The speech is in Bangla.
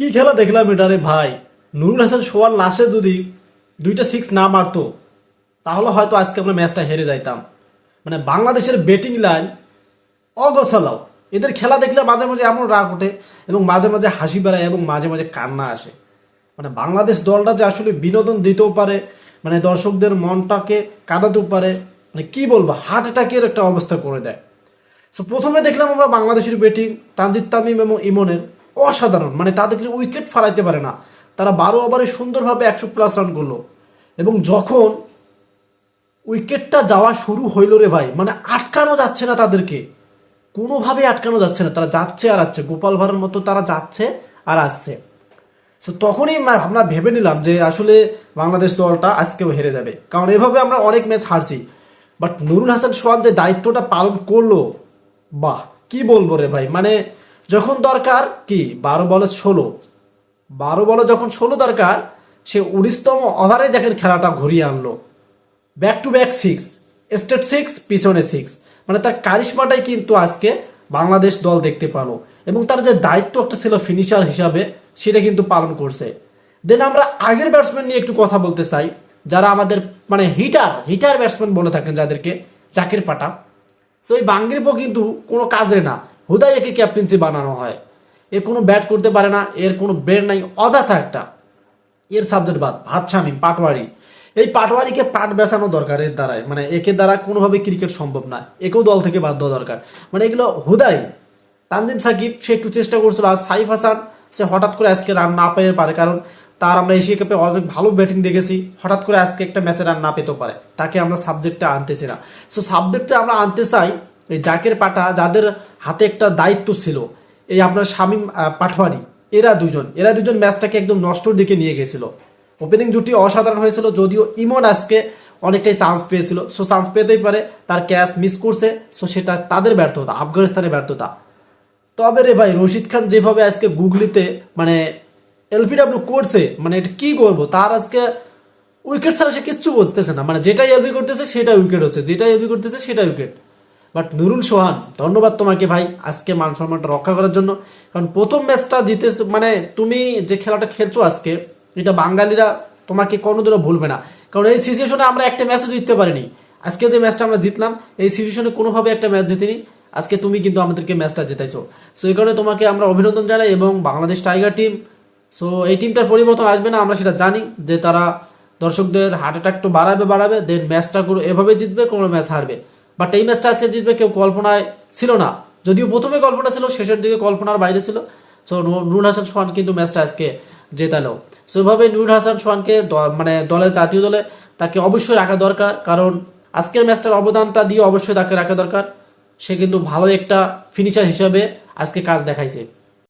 কি খেলা দেখলাম এটারে ভাই? নুরুল হাসান সোয়ার লাশে যদি দুইটা সিক্স না মারতো, তাহলে হয়তো আজকে আমরা ম্যাচটা হেরে যাইতাম। মানে বাংলাদেশের ব্যাটিং লাইন অগোছালাও এদের খেলা দেখলে মাঝে মাঝে এমন রাগ ওঠে এবং মাঝে মাঝে হাসি বেড়ায় এবং মাঝে মাঝে কান্না আসে। মানে বাংলাদেশ দলটা যে আসলে বিনোদন দিতেও পারে মানে দর্শকদের মনটাকে কাঁদাতেও পারে মানে কি বলব হার্ট অ্যাটাকের একটা অবস্থা করে দেয়। সো প্রথমে দেখলাম আমরা বাংলাদেশের ব্যাটিং তানজিদ তামিম এবং ইমনের। অসাধারণ। মানে তাদেরকে উইকেট ফারাইতে পারে না। তারা বারো ওভারে সুন্দরভাবে একশো প্লাস রান করল। এবং যখন উইকেটটা যাওয়া শুরু হইল রে ভাই মানে আটকানো যাচ্ছে না তাদেরকে। কোনোভাবে আটকানো যাচ্ছে না। তারা যাচ্ছে আর আসছে। গোপাল ভাড়ের মতো তারা যাচ্ছে আর আসছে। সো তখনই আমরা ভেবে নিলাম যে আসলে বাংলাদেশ দলটা আজকেও হেরে যাবে। কারণ এভাবে আমরা অনেক ম্যাচ হারছি। বাট নুরুল হাসান সোহান যে দায়িত্বটা পালন করল, বাহ, কি বলব রে ভাই? মানে যখন দরকার কি? বারো বলে ষোলো। বারো বলে যখন ষোলো দরকার, সে উনিশতম ওভারে দেখেন খেলাটা ঘুরিয়ে আনলো। Back to back six straight six পিছনে সিক্স মানে তার কারিশমাটাই কিন্তু আজকে বাংলাদেশ দল দেখতে পালো। এবং তার যে দায়িত্ব একটা ছিল ফিনিশার হিসাবে, সেটা কিন্তু পালন করছে। দেন আমরা আগের ব্যাটসম্যান নিয়ে একটু কথা বলতে চাই। যারা আমাদের মানে হিটার হিটার ব্যাটসম্যান বলে থাকেন যাদেরকে জাকির পাটা। সো এই বাঙ্গিরপো কিন্তু কোনো কাজে না। হুদাই একে ক্যাপ্টেন্সি বানানো হয়। এ কোনো ব্যাট করতে পারে না, এর কোনো ব্রেন নাই, অযথা একটা। এর সাবজেক্ট বাদ ভাত শামিম পাটওয়ারি এই পাটওয়ারিকে পাট বেচানো দরকার এর দ্বারাই মানে একে দ্বারা কোনোভাবে ক্রিকেট সম্ভব না, একেও দল থেকে বাদ দেওয়া দরকার। মানে এগুলো হুদাই, তানজিম সাকিব, সে একটু চেষ্টা করছিল, আর সাইফ হাসান, সে হঠাৎ করে আজকে রান না পেয়ে পারে, কারণ তার আমরা এশিয়া কাপে অনেক ভালো ব্যাটিং দেখেছি, হঠাৎ করে আজকে একটা ম্যাচে রান না পেতে পারে। তাকে আমরা সাবজেক্টে আনতেছি না। সো সাবজেক্টে আমরা আনতে চাই এই জাকের পাটা যাদের হাতে একটা দায়িত্ব ছিল, এই আপনার শামীম পাটওয়ারি এরা দুজন এরা দুজন ম্যাচটাকে একদম নষ্টর দিকে নিয়ে গেছিল। ওপেনিং জুটি অসাধারণ হয়েছিল, যদিও ইমন আজকে অনেকটাই চান্স পেয়েছিল। সো চান্স পেতেই পারে, তার ক্যাচ মিস করছে সো সেটা তাদের ব্যর্থতা, আফগানিস্তানের ব্যর্থতা। তবে রে ভাই, রশিদ খান যেভাবে আজকে গুগলিতে মানে এলপিডাব্লিউ করছে মানে এটা কি করব তার আজকে উইকেট ছাড়া সে কিচ্ছু বুঝতেছে না। মানে যেটাই এলবি করতেছে সেটা উইকেট হচ্ছে, যেটাই এলবি করতেছে সেটা উইকেট বাট নুরুল সোহান, ধন্যবাদ তোমাকে ভাই আজকে মান সম্মানটা রক্ষা করার জন্য। কারণ প্রথম ম্যাচটা জিতে মানে তুমি যে খেলাটা খেলছো আজকে, এটা বাঙালিরা তোমাকে কোনোদিনও ভুলবে না। কারণ এই সিচুয়েশনে আমরা একটা ম্যাচও জিততে পারিনি। আজকে যে ম্যাচটা আমরা জিতলাম, এই সিচুয়েশনে কোনোভাবে একটা ম্যাচ জিতিনি। আজকে তুমি কিন্তু আমাদেরকে ম্যাচটা জেতাইছো। সো এই কারণে তোমাকে আমরা অভিনন্দন জানাই এবং বাংলাদেশ টাইগার টিম সো এই টিমটার পরিবর্তন আসবে না, আমরা সেটা জানি যে তারা দর্শকদের হার্ট অ্যাটাক তো বাড়াবে বাড়াবে দেন ম্যাচটা এভাবে জিতবে, কোনো ম্যাচ হারবে। বাট এই ম্যাচটা আজকে জিতবে কেউ কল্পনায় ছিল না। যদিও প্রথমে কল্পনা ছিল, শেষের দিকে কল্পনার বাইরে ছিল। সো নুরুল হাসান সোহান কিন্তু ম্যাচটা আজকে জেতালো। সো এভাবে নুরুল হাসান সোহানকে মানে দলের জাতীয় দলে তাকে অবশ্যই রাখা দরকার। কারণ আজকের ম্যাচটার অবদানটা দিয়ে অবশ্যই তাকে রাখা দরকার। সে কিন্তু ভালো একটা ফিনিশার হিসাবে আজকে কাজ দেখাইছে।